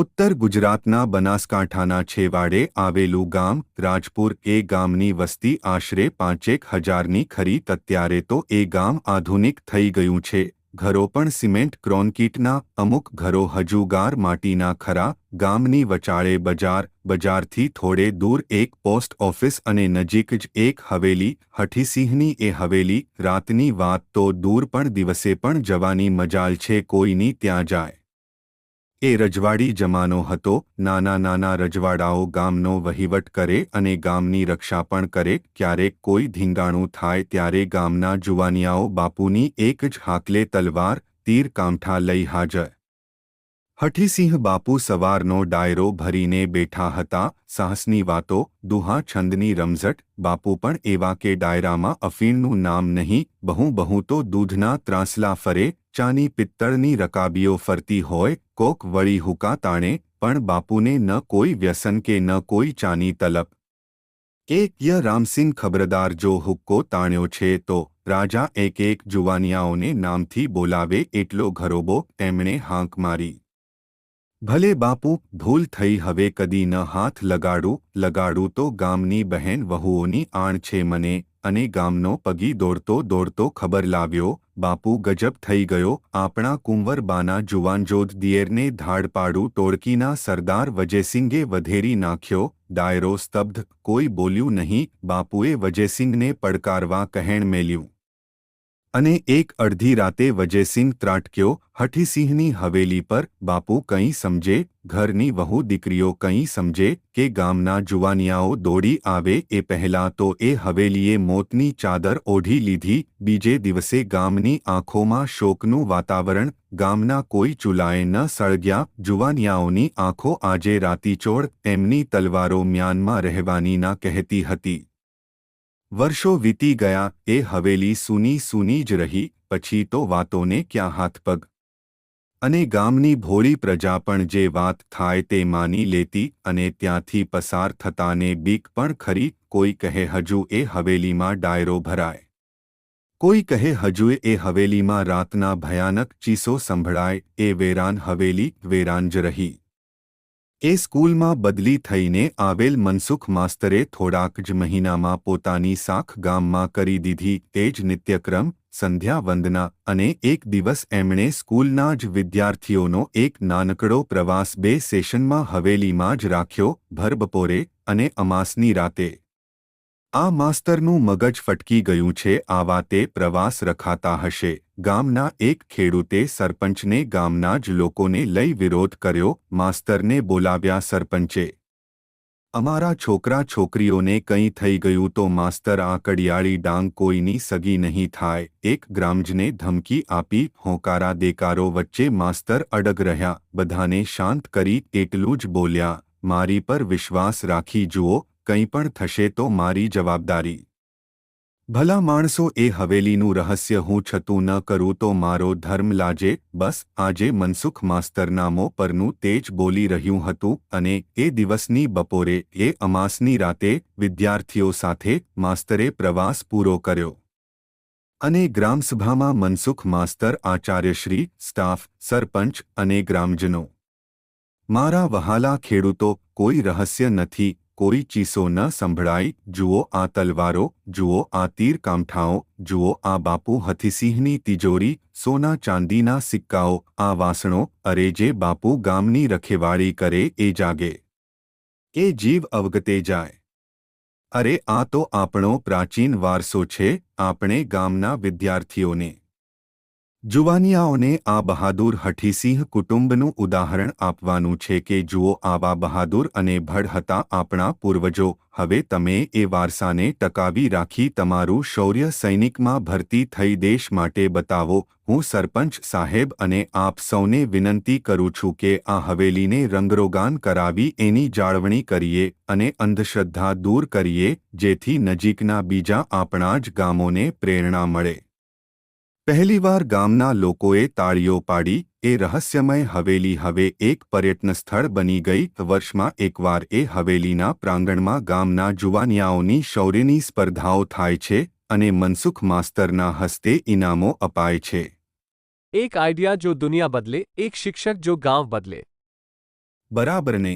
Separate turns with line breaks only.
ઉત્તર ગુજરાતના બનાસકાંઠાના છેવાડે આવેલું ગામ રાજપુર એ ગામની વસ્તી આશરે પાંચેક હજારની ખરી અત્યારે તો એ ગામ આધુનિક થઈ ગયું છે. ઘરો પણ સિમેન્ટ, ક્રોન્કીટના અમુક ઘરો હજુ ગાર માટીના ખરા. ગામની વચાળે બજાર, બજારથી થોડે દૂર એક પોસ્ટ ઓફિસ અને નજીક જ એક હવેલી, હઠીસિંહની એ હવેલી. રાતની વાત તો દૂર પણ દિવસે પણ જવાની મજાલ છે, કોઈની ત્યાં જાય. એ રજવાડી જમાનો હતો, નાના નાના રજવાડાઓ ગામનો વહીવટ કરે અને ગામની રક્ષા પણ કરે, ક્યારેક કોઈ ધીંગાણું થાય ત્યારે ગામના જુવાનિયાઓ બાપુની એક જ હાકલે તલવાર, તીર કામઠા લઈ હાજર. હઠીસિંહ બાપુ સવારનો ડાયરો ભરીને બેઠા હતા, સાહસની વાતો, દુહા છંદની રમઝટ, બાપુ પણ એવા કે ડાયરામાં અફીણનું નામ નહીં, બહુ બહુ તો દૂધના ત્રાંસલા ફરે ચાની પિત્તળની રકાબીઓ ફરતી હોય, કોક વળી હુકા તાણે, પણ બાપુને ન કોઈ વ્યસન કે ન કોઈ ચાની તલપ એક ય રામસિંહ ખબરદાર જો હુક્કો તાણ્યો છે તો, રાજા એક એક જુવાનિયાઓને નામથી બોલાવે એટલો ઘરોબો તેમણે હાંક મારી. ભલે બાપુ, ભૂલ થઈ હવે કદી ન હાથ લગાડું લગાડું તો ગામની બહેન વહુઓની આણ છે મને. અને ગામનો પગી દોડતો દોડતો ખબર લાવ્યો, બાપુ ગજબ થઈ ગયો, આપણા કુંવરબાના જુવાનજોધ દિયેરને ધાડ પાડું ટોળકીના સરદાર વજયસિંગે વધેરી નાખ્યો, ડાયરો સ્તબ્ધ, કોઈ બોલ્યું નહીં, બાપુએ વજયસિંગને પડકારવા કહેણ મેલ્યું. અને એક અડધી રાતે વજયસિંહ ત્રાટક્યો, હઠીસિંહની હવેલી પર, બાપુ કંઈ સમજે? ઘરની વહુ દીકરીઓ કંઈ સમજે કે ગામના જુવાનિયાઓ દોડી આવે એ પહેલાં તો એ હવેલીએ મોતની ચાદર ઓઢી લીધી, બીજે દિવસે ગામની આંખોમાં શોકનું વાતાવરણ, ગામના કોઈ ચૂલાએ ન સળગ્યા, જુવાનિયાઓની આંખો આજે રાતીચોળ, એમની તલવારો મ્યાનમાં રહેવાની ના કહેતી હતી. વર્ષો વીતી ગયા, એ હવેલી સૂની સૂની જ રહી, પછી તો વાતોને ક્યાં હાથપગ અને ગામની ભોળી પ્રજા પણ જે વાત થાય તે માની લેતી અને ત્યાંથી પસાર થતાને બીક પણ ખરી, કોઈ કહે હજુ એ હવેલીમાં ડાયરો ભરાય. કોઈ કહે હજુ એ હવેલીમાં રાતના ભયાનક ચીસો સંભળાય, એ વેરાન હવેલી વેરાન જ રહી. એ સ્કૂલમાં બદલી થઈને આવેલ મનસુખ માસ્તરે થોડાક જ મહિનામાં પોતાની સાખ ગામમાં કરી દીધી તે જ નિત્યક્રમ, સંધ્યા વંદના અને એક દિવસ એમણે સ્કૂલના જ વિદ્યાર્થીઓનો એક નાનકડો પ્રવાસ બે સેશનમાં હવેલીમાં જ રાખ્યો ભરબપોરે અને અમાસની રાતે. આ માસ્તરનું મગજ ફટકી ગયું છે આવા તે પ્રવાસ રખાતા હશે. ગામના એક ખેડૂતે સરપંચને ગામના જ લોકોને લઈ વિરોધ કર્યો, માસ્તરને બોલાવ્યા સરપંચે. અમારા છોકરા છોકરીઓને કંઈ થઈ ગયું તો માસ્તર આ કડિયાળી ડાંગ કોઈની સગી નહીં થાય, એક ગ્રામજને ધમકી આપી હોંકારા દેકારો વચ્ચે માસ્તર અડગ રહ્યા. બધાને શાંત કરી એટલું જ બોલ્યા. મારી પર વિશ્વાસ રાખી જુઓ કંઈ પણ થશે તો મારી જવાબદારી. ભલા માણસો એ હવેલીનું રહસ્ય હું છતું ન કરું તો મારો ધર્મ લાજે, બસ, આજે મનસુખ માસ્તરનામો પરનું તેજ બોલી રહ્યું હતું અને એ દિવસની બપોરે, એ અમાસની રાતે, વિદ્યાર્થીઓ સાથે માસ્તરે પ્રવાસ પૂરો કર્યો. અને ગ્રામસભામાં મનસુખ માસ્તર આચાર્યશ્રી સ્ટાફ, સરપંચ અને ગ્રામજનો. મારા વહાલા ખેડૂતો, કોઈ રહસ્ય નથી કોઈ ચીસો ન સંભળાય, જુઓ આ તલવારો, જુઓ આ તીર કામઠાઓ, જુઓ આ બાપુ હથીસિંહની તિજોરી, સોના ચાંદીના સિક્કાઓ, આ વાસણો, અરે જે બાપુ ગામની રખેવાળી કરે એ જાગે. એ જીવ અવગતે જાય. અરે આ તો આપણો પ્રાચીન વારસો છે, આપણે ગામના વિદ્યાર્થીઓને જુવાનિયાઓને આ બહાદુર હઠીસિંહ કુટુંબનું ઉદાહરણ આપવાનું છે કે જુઓ આવા બહાદુર અને ભડ હતા આપણા પૂર્વજો, હવે તમે એ વારસાને ટકાવી રાખી તમારું શૌર્ય સૈનિકમાં ભરતી થઈ દેશ માટે બતાવો. હું સરપંચ સાહેબ અને આપ સૌને વિનંતી કરું છું કે આ હવેલીને રંગરોગાન કરાવી એની જાળવણી કરીએ અને અંધશ્રદ્ધા દૂર કરીએ જેથી નજીકના બીજા આપણા જ ગામોને પ્રેરણા મળે. પહેલીવાર ગામના લોકોએ તાળીઓ પાડી એ રહસ્યમય હવેલી હવે એક પર્યટન સ્થળ બની ગઈ વર્ષમાં એકવાર એ હવેલીના પ્રાંગણમાં ગામના જુવાનિયાઓની શૌર્યની સ્પર્ધાઓ થાય છે અને મનસુખ માસ્તરના હસ્તે ઇનામો અપાય છે.
એક આઈડિયા જો દુનિયા બદલે એક શિક્ષક જો ગાંવ બદલે.
બરાબરને